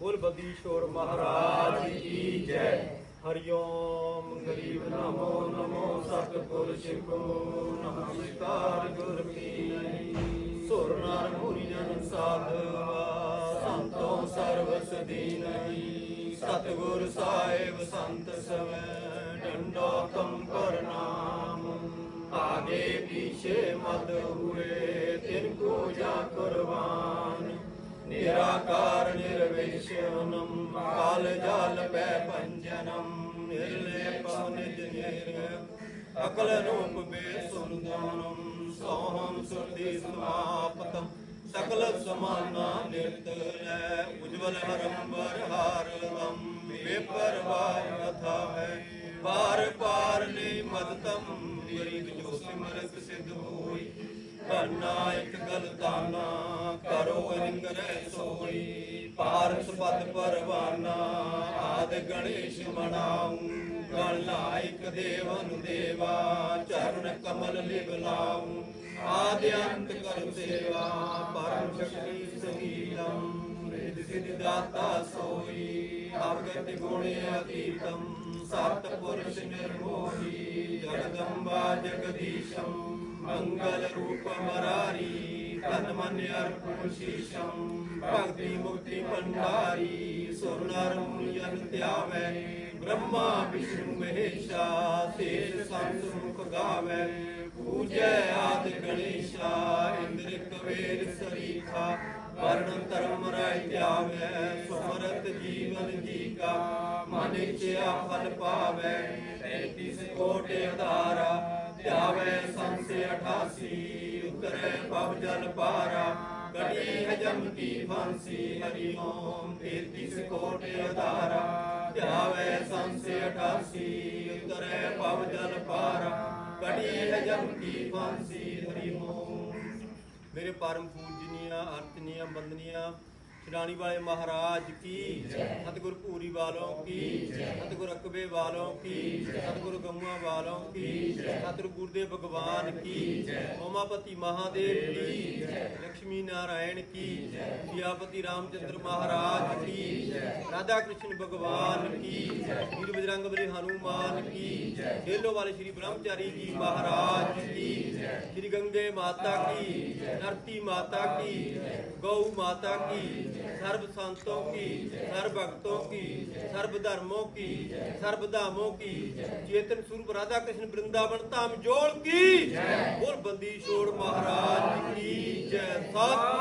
ਬੋਲ ਬਦੀਸ਼ੋਰ ਮਹਾਰਾਜ ਕੀ ਜੈ। ਹਰਿਓਮ ਗਰੀਬ ਨਮੋ ਨਮੋ ਸਤਿਗੁਰ ਕੋ ਨਮਸਕਾਰ ਗੁਰ ਕੀ ਸੁਰ ਨਰ ਮੁਨੀ ਜਨ ਸਾਧਵਾ ਸੰਤੋ ਸਰਬ ਸਦੀ ਨਹੀਂ ਸਤਿਗੁਰ ਸਾਹਿਬ ਸੰਤ ਸਵੈ। ਡੰਡੋ ਤੁਮ ਕਰ ਨਾਮ। ਆਗੇ ਪੀਛੇ ਮਦ ਹੁਏ। ਤਿਨ ਕੋ ਜਾ ਕੁਰਬਾਨ। ਨਿਰਾਕਾਰ काल जाल पै पंजनम निर्लेपम निज निर्मय अकल रूप बेसुंदरम सोहम सुरति समापतम सकल समाना निर्तलय उज्ज्वल हरम बरहारम बेपरवाह कथा है पार पार ने मदतम एक जो सिमरत सिद्ध होई ਕਰਨਾ ਇੱਕ ਗਲਤਾਨਾ ਕਰੋ ਰਿੰਗਰੈ ਸੋਈ, ਪਾਰਸ ਪਦ ਪਰਵਾਨਾ, ਆਦ ਗਣੇਸ਼ ਮਨਾਉ, ਗਣ ਲਾਇਕ ਦੇਵਨ ਦੇਵਾ ਚਰਨ ਕਮਲ ਲਿਵ ਲਾਉ, ਆਦਿ ਅੰਤ ਕਰ ਸੇਵਾ, ਪਰਮ ਸ਼ਕਤੀ ਸਹੀਲਮ ਰਿਦ ਸਿਧ ਦਾਤਾ ਸੋਈ ਆਗਤ ਗੁਣ ਅਤੀਤਮ, ਸਤ ਪੁਰਸ਼ ਨਿਰਮੋਹੀ, ਜਗਦੰਬਾ ਜਗਦੀਸ਼ਮ। ਮੰਗਲ ਰੂਪ ਮਰਾਰੀ ਤਨ ਮਨ ਅਰਪਣ ਸ਼ੀਸ਼ਮ ਭਗਤੀ ਮੁਕਤੀ ਭੰਡਾਰੀ ਸੁਰ ਨਰ ਮੁਨੀ ਜਨ ਧਿਆਵੈ ਬ੍ਰਹਮਾ ਵਿਸ਼ਨੂੰ ਮਹੇਸ਼ਾ ਸੇਜ ਸੰਤ ਮੁਖ ਗਾਵੈ ਪੂਜੈ ਆਦ ਗਣੇਸ਼ਾ ਇੰਦਰ ਕਵੇਰ ਸਰੀਖਾ ਵਰਣ ਧਰਮ ਰਾਇ ਧਿਆਵੈ ਸੁਮਰਤ ਜੀਵਨ ਜੀ ਕਾ ਮਨ ਇਛਿਆ ਫਲ ਪਾਵੈ 33 ਕੋਟ ਅਧਾਰਾ ਧਿਆਵੈ ਸੰਸੇ 88 ਉਤਰੈ ਪਵ ਜਲ ਪਾਰਾ। ਕੜੀ ਹਜਮ ਕੀ ਫਾਂਸੀ, ਹਰੀ ਓਮ 33 ਕੋਟ ਅਧਾਰਾ। ਧਿਆਵੈ ਸੰਸੇ 88 ਉਤਰੈ ਪਵ ਜਲ ਪਾਰਾ। ਕੜੀ ਹਜਮ ਕੀ ਫਾਂਸੀ, ਹਰੀ ਓਮ। ਮੇਰੇ ਪਰਮ ਪੂਜਨੀਆਂ, ਅਰਚਨੀਆਂ, ਬੰਦਨੀਆਂ, ਸ਼੍ਰਾਣੀ ਵਾਲੇ ਮਹਾਰਾਜ ਕੀ ਸਤਿਗੁਰ ਭੂਰੀ ਵਾਲੋਂ ਕੀ ਸਤਿਗੁਰ ਅਕਬੇ ਵਾਲੋਂ ਕੀ ਸਤਿਗੁਰ ਵਾਲੋਂ ਕੀ ਸਤਿਗੁਰ ਗੁਰਦੇਵ ਭਗਵਾਨ ਕੀ ਉਮਾਪਤੀ ਮਹਾਦੇਵ ਕੀ ਲక్ష్ਮੀ ਨਾਰਾਇਣ ਕੀ ਸਿਆਪਤੀ ਰਾਮਚੰਦਰ ਮਹਾਰਾਜ ਕੀ ਰਾਧਾ ਕ੍ਰਿਸ਼ਨ ਭਗਵਾਨ ਕੀ ਵੀਰ ਬਜਰੰਗ ਬਲੀ ਹਨੂਮਾਨ ਕੀ ਢੇਲੋ ਵਾਲੇ ਸ਼੍ਰੀ ਬ੍ਰਹਮਚਾਰੀ ਜੀ ਮਹਾਰਾਜ ਬੁੱਲੇ ਮਾਤਾ ਕੀ ਧਰਤੀ ਮਾਤਾ ਕੀ ਗਊ ਮਾਤਾ ਕੀ ਸਰਬ ਸੰਤੋ ਕੀ ਸਰਬ ਭਗਤੋਂ ਕੀ ਸਰਬ ਧਰਮੋ ਕੀ ਸਰਬ ਧਾਮੋਂ ਕੀ ਚੇਤਨ ਸਰੂਪ ਰਾਧਾ ਕ੍ਰਿਸ਼ਨ ਬ੍ਰਿੰਦਾਵਨ ਧਾਮ ਜੋੜ ਕੀ। ਬੋਲ ਬੰਦੀ ਛੋੜ ਮਹਾਰਾਜ ਕੀ ਜੈ। ਸਤ